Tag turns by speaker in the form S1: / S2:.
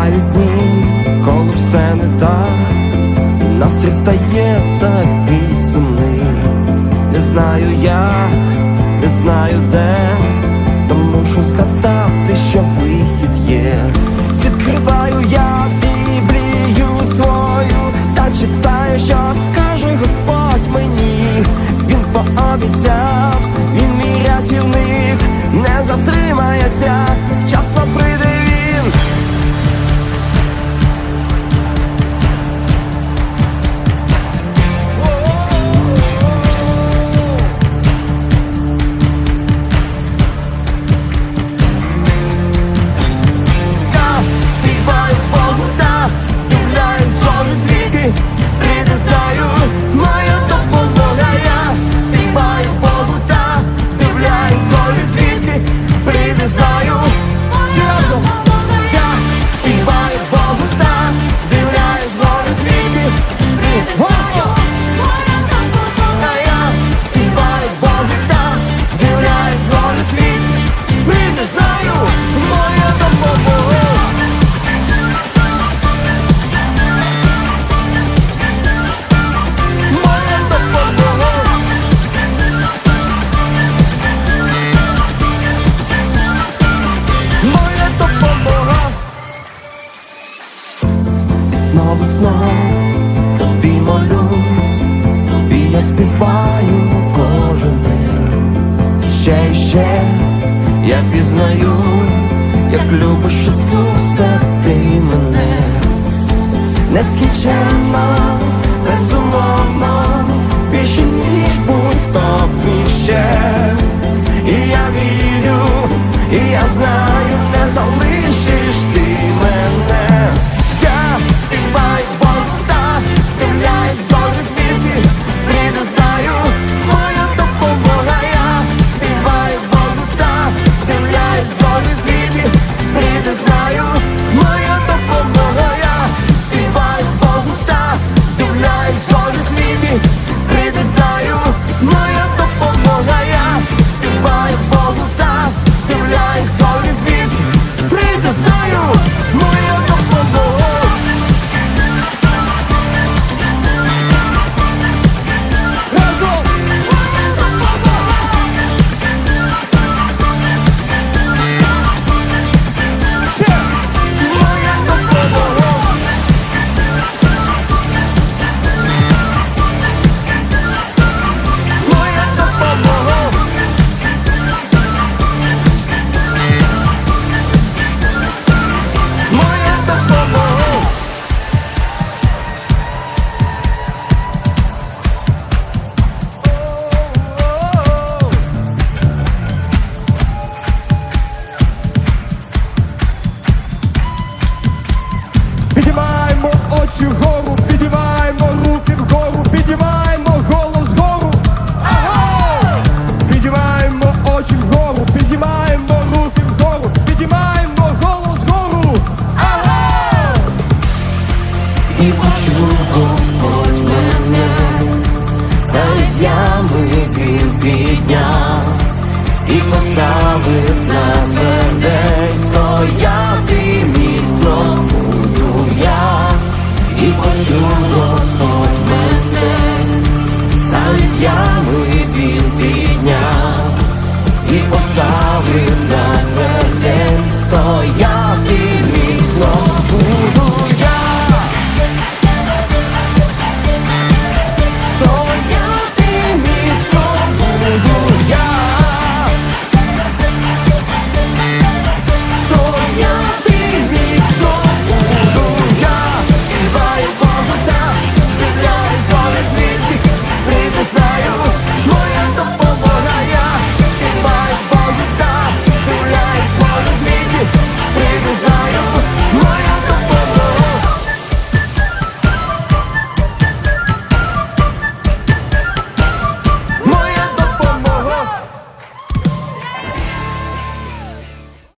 S1: Бувають дні, коли все не так, і настрій стає такий сумний. Не знаю як, не знаю де, тому що згадати, що вихід є. Відкриваю я. Знову знов. Тобі молюсь Тобі я співаю кожен день. Ще і ще я пізнаю Як любиш Ісуса, ти мене. Нескінченно, безумовно,
S2: Очі вгору, підіймаємо руки вгору, підіймаємо голос вгору. Аго! Підіймаємо очі вгору, підіймаємо руки вгору, підіймаємо голос вгору. Аго!
S1: І почув Господь Господь мене, та з він підняв і поставив на.